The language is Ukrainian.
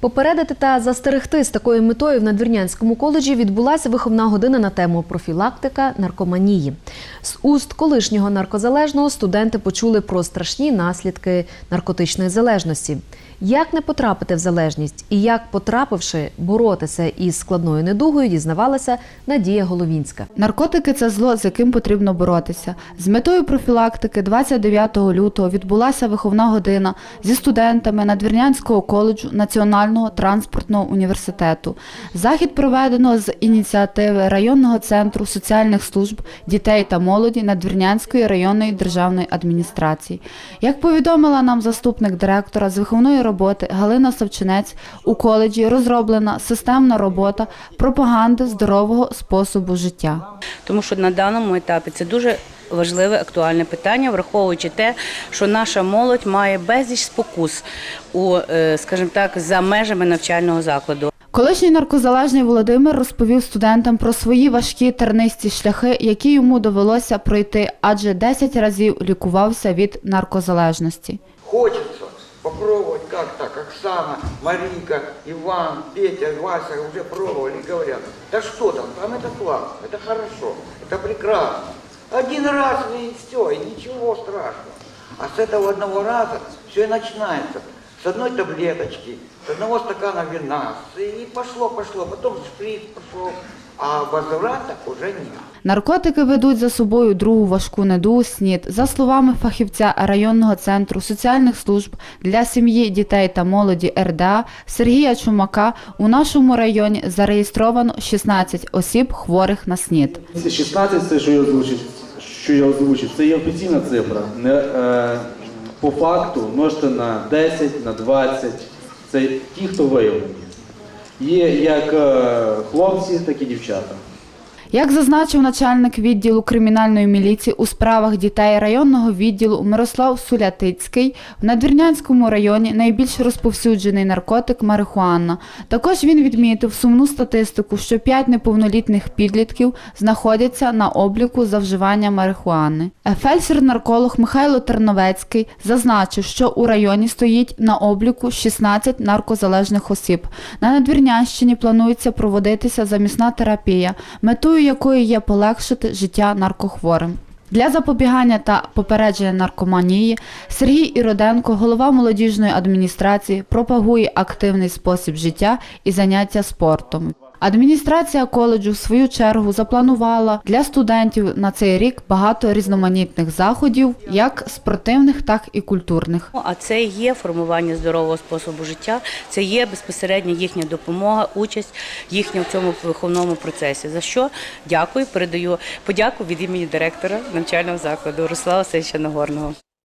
Попередити та застерегти з такою метою в Надвірнянському коледжі відбулася виховна година на тему профілактика наркоманії. З уст колишнього наркозалежного студенти почули про страшні наслідки наркотичної залежності. Як не потрапити в залежність і як, потрапивши, боротися із складною недугою, дізнавалася Надія Головінська. Наркотики це зло, з яким потрібно боротися. З метою профілактики 29 лютого відбулася виховна година зі студентами Надвірнянського коледжу Національного транспортного університету. Захід проведено з ініціативи районного центру соціальних служб дітей та молоді Надвірнянської районної державної адміністрації. Як повідомила нам заступник директора з виховної роботи Галина Савчинець, у коледжі розроблена системна робота пропаганди здорового способу життя. тому що на даному етапі це дуже важливе актуальне питання, враховуючи те, що наша молодь має безліч спокус у, е, скажімо так, за межами навчального закладу. Колишній наркозалежний Володимир розповів студентам про свої важкі тернисті шляхи, які йому довелося пройти, адже 10 разів лікувався від наркозалежності. Хочется попробовать как-то, как Оксана, Маринка, Иван, Петя, Вася уже пробовали и говорят, да что там, там это классно, это хорошо, это прекрасно. Один раз и все, и ничего страшного. А с этого одного раза все и начинается. С одной таблеточки, с одного стакана вина, и пошло-пошло, потом шприц пошел, а возврата уже нет. Наркотики ведуть за собою другу важку недугу СНІД. За словами фахівця районного центру соціальних служб для сім'ї, дітей та молоді РДА Сергія Чумака, у нашому районі зареєстровано 16 осіб хворих на СНІД. Ці 16, це що я озвучив, що я озвучив, це є офіційна цифра. Не, е, по факту множте на 10, на 20. Це ті, хто виявлені. Є як е, хлопці, так і дівчата. Як зазначив начальник відділу кримінальної міліції у справах дітей районного відділу Мирослав Сулятицький, в Надвірнянському районі найбільш розповсюджений наркотик марихуана. Також він відмітив сумну статистику, що 5 неповнолітніх підлітків знаходяться на обліку за вживання марихуани. Фельдшер-нарколог Михайло Терновецький зазначив, що у районі стоїть на обліку 16 наркозалежних осіб. На Надвірнянщині планується проводитися замісна терапія, метою якої є полегшити життя наркохворим. Для запобігання та попередження наркоманії Сергій Іроденко, голова молодіжної адміністрації, пропагує активний спосіб життя і заняття спортом. Адміністрація коледжу в свою чергу запланувала для студентів на цей рік багато різноманітних заходів, як спортивних, так і культурних. Ну, А це є формування здорового способу життя, це є безпосередньо їхня допомога, участь їхня в цьому виховному процесі. За що дякую, передаю подяку від імені директора навчального закладу Руслава Васильовича Нагорного.